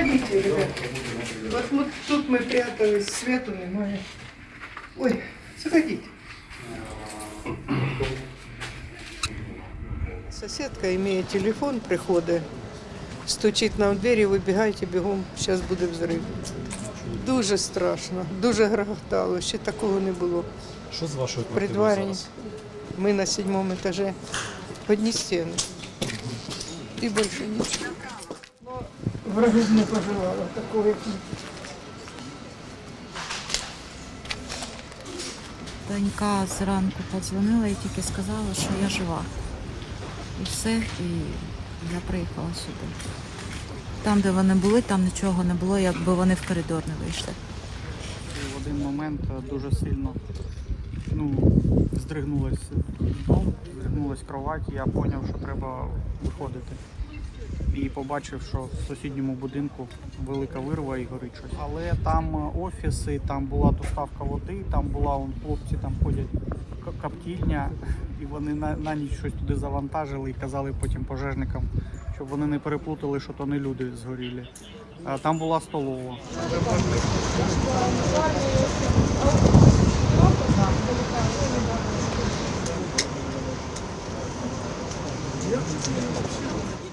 Заходите, ребят. Вот мы, тут мы прятались, свету немає. Ой, заходите. Соседка, имея телефон, приходить, стучить нам в двері, вибігайте бігом, зараз буде взрив. Дуже страшно, дуже грохотало, ще такого не було. Що з вашою квартирою дворі. зараз? Ми на седьмому етажі. Одні стіни. І більше нічого. Врагу б не пожелала такого, як ми. Донька зранку подзвонила і тільки сказала, що я жива. І все, і я приїхала сюди. Там, де вони були, там нічого не було, якби вони в коридор не вийшли. І в один момент е, дуже сильно ну, здригнулась дом, здригнулась кровать, і я зрозумів, що треба виходити і побачив, що в сусідньому будинку велика вирва і горить щось. Але там е, офіси, там була доставка води, там була он хлопці, там ходять каптільня, і вони на, на ніч щось туди завантажили і казали потім пожежникам, щоб вони не переплутали, що то не люди згоріли. Там була столова. Yeah.